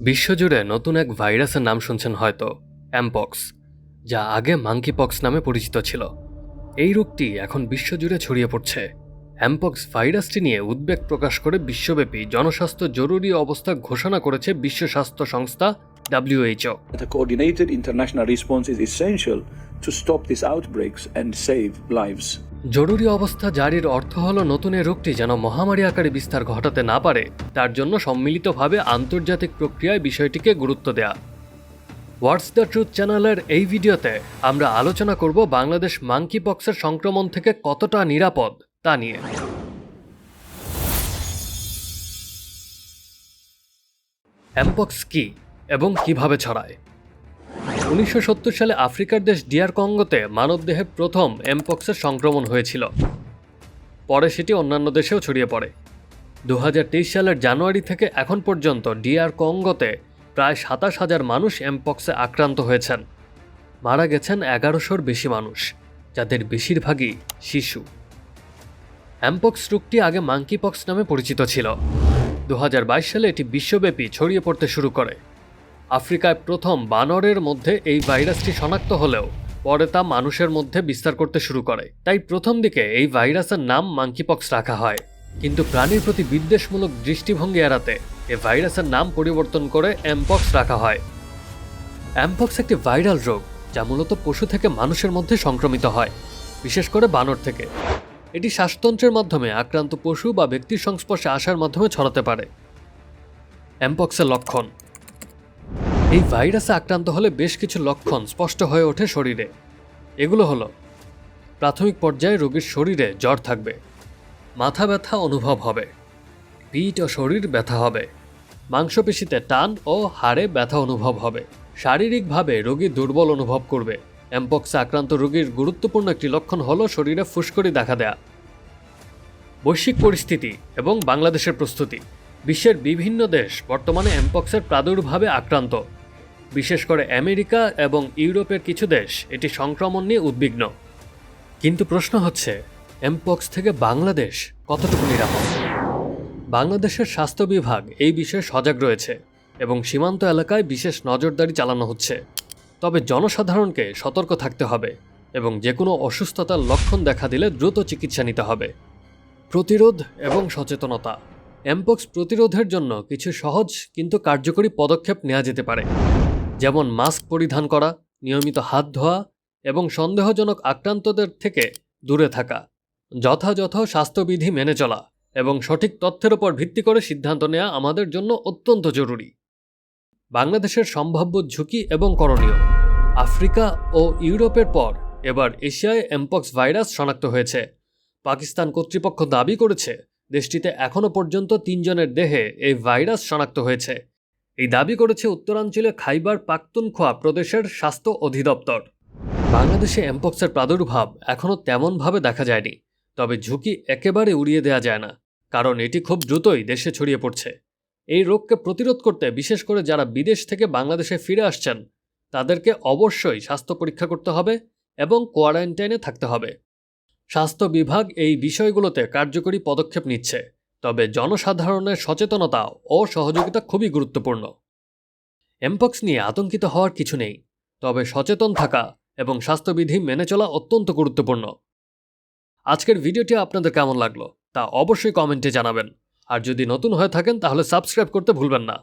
বিশ্বজুড়ে নতুন এক ভাইরাসের নাম শুনছেন হয়তো অ্যাম্পক্স যা আগে মাঙ্কি পক্স নামে পরিচিত ছিল। এই রোগটি এখন বিশ্বজুড়ে ছড়িয়ে পড়ছে। অ্যাম্পক্স ভাইরাসটি নিয়ে উদ্বেগ প্রকাশ করে বিশ্বব্যাপী জনস্বাস্থ্য জরুরি অবস্থা ঘোষণা করেছে বিশ্ব স্বাস্থ্য সংস্থা W H O the coordinated international response is essential to stop these outbreaks and save lives. জরুরি অবস্থা জারির অর্থ হলো নতুন এই রোগটি যেন মহামারী আকারে বিস্তার ঘটাতে না পারে। তার জন্য সম্মিলিতভাবে আন্তর্জাতিক প্রক্রিয়ায় বিষয়টিকে গুরুত্ব দেয়া। হোয়াটস দ্য ট্রুথ চ্যানেলের এই ভিডিওতে আমরা আলোচনা করব বাংলাদেশ মাঙ্কি পক্সের সংক্রমণ থেকে কতটা নিরাপদ, তা নিয়ে। অ্যামপক্স কি এবং কীভাবে ছড়ায়? উনিশশো সত্তর সালে আফ্রিকার দেশ ডিয়ার কঙ্গোতে মানবদেহে প্রথম এমপক্সের সংক্রমণ হয়েছিল। পরে সেটি অন্যান্য দেশেও ছড়িয়ে পড়ে। দু হাজার তেইশ সালের জানুয়ারি থেকে এখন পর্যন্ত ডিয়ার কঙ্গোতে প্রায় সাতাশ হাজার মানুষ এমপক্সে আক্রান্ত হয়েছেন। মারা গেছেন এগারোশোর বেশি মানুষ, যাদের বেশিরভাগই শিশু। অ্যামপক্স রোগটি আগে মাঙ্কিপক্স নামে পরিচিত ছিল। দু হাজার বাইশ সালে এটি বিশ্বব্যাপী ছড়িয়ে পড়তে শুরু করে। আফ্রিকায় প্রথম বানরের মধ্যে এই ভাইরাসটি শনাক্ত হলেও পরে তা মানুষের মধ্যে বিস্তার করতে শুরু করে। তাই প্রথম দিকে এই ভাইরাসের নাম মাঙ্কিপক্স রাখা হয়। কিন্তু প্রাণীর প্রতি বিদ্বেষমূলক দৃষ্টিভঙ্গি এড়াতে এ ভাইরাসের নাম পরিবর্তন করে অ্যামপক্স রাখা হয়। অ্যামপক্স একটি ভাইরাল রোগ, যা মূলত পশু থেকে মানুষের মধ্যে সংক্রমিত হয়, বিশেষ করে বানর থেকে। এটি শ্বাসতন্ত্রের মাধ্যমে আক্রান্ত পশু বা ব্যক্তির সংস্পর্শে আসার মাধ্যমে ছড়াতে পারে। অ্যামপক্সের লক্ষণ এই ভাইরাসে আক্রান্ত হলে বেশ কিছু লক্ষণ স্পষ্ট হয়ে ওঠে শরীরে। এগুলো হলো, প্রাথমিক পর্যায়ে রোগীর শরীরে জ্বর থাকবে, মাথা ব্যথা অনুভব হবে, পিঠ ও শরীর ব্যথা হবে, মাংসপেশিতে টান ও হাড়ে ব্যথা অনুভব হবে। শারীরিকভাবে রোগী দুর্বল অনুভব করবে। এমপক্সে আক্রান্ত রোগীর গুরুত্বপূর্ণ একটি লক্ষণ হলো শরীরে ফুসকরি দেখা দেয়া। বৈশ্বিক পরিস্থিতি এবং বাংলাদেশের প্রস্তুতি। বিশ্বের বিভিন্ন দেশ বর্তমানে অ্যাম্পক্সের প্রাদুর্ভাবে আক্রান্ত। বিশেষ করে আমেরিকা এবং ইউরোপের কিছু দেশ এটি সংক্রমণ নিয়ে উদ্বিগ্ন। কিন্তু প্রশ্ন হচ্ছে, এমপক্স থেকে বাংলাদেশ কতটুকু নিরাপদ? বাংলাদেশের স্বাস্থ্য বিভাগ এই বিষয়ে সজাগ রয়েছে এবং সীমান্ত এলাকায় বিশেষ নজরদারি চালানো হচ্ছে। তবে জনসাধারণকে সতর্ক থাকতে হবে এবং যে কোনো অসুস্থতার লক্ষণ দেখা দিলে দ্রুত চিকিৎসা নিতে হবে। প্রতিরোধ এবং সচেতনতা। এমপক্স প্রতিরোধের জন্য কিছু সহজ কিন্তু কার্যকরী পদক্ষেপ নেওয়া যেতে পারে। যেমন মাস্ক পরিধান করা, নিয়মিত হাত ধোয়া এবং সন্দেহজনক আক্রান্তদের থেকে দূরে থাকা। যথাযথ স্বাস্থ্যবিধি মেনে চলা এবং সঠিক তথ্যের উপর ভিত্তি করে সিদ্ধান্ত নেওয়া আমাদের জন্য অত্যন্ত জরুরি। বাংলাদেশের সম্ভাব্য ঝুঁকি এবং করণীয়। আফ্রিকা ও ইউরোপের পর এবার এশিয়ায় এমপক্স ভাইরাস শনাক্ত হয়েছে। পাকিস্তান কর্তৃপক্ষ দাবি করেছে, দেশটিতে এখনও পর্যন্ত তিনজনের দেহে এই ভাইরাস শনাক্ত হয়েছে। এই দাবি করেছে উত্তরাঞ্চলে খাইবার পাখতুনখোয়া প্রদেশের স্বাস্থ্য অধিদপ্তর। বাংলাদেশে এমপক্সের প্রাদুর্ভাব এখনও তেমনভাবে দেখা যায়নি, তবে ঝুঁকি একেবারে উড়িয়ে দেওয়া যায় না, কারণ এটি খুব দ্রুতই দেশে ছড়িয়ে পড়ছে। এই রোগকে প্রতিরোধ করতে, বিশেষ করে যারা বিদেশ থেকে বাংলাদেশে ফিরে আসছেন, তাদেরকে অবশ্যই স্বাস্থ্য পরীক্ষা করতে হবে এবং কোয়ারেন্টাইনে থাকতে হবে। স্বাস্থ্য বিভাগ এই বিষয়গুলোতে কার্যকরী পদক্ষেপ নিচ্ছে। তবে জনসাধারণের সচেতনতা ও সহযোগিতা খুবই গুরুত্বপূর্ণ। এমপক্স নিয়ে আতঙ্কিত হওয়ার কিছু নেই, তবে সচেতন থাকা এবং স্বাস্থ্যবিধি মেনে চলা অত্যন্ত গুরুত্বপূর্ণ। আজকের ভিডিওটি আপনাদের কেমন লাগল তা অবশ্যই কমেন্টে জানাবেন, আর যদি নতুন হয়ে থাকেন তাহলে সাবস্ক্রাইব করতে ভুলবেন না।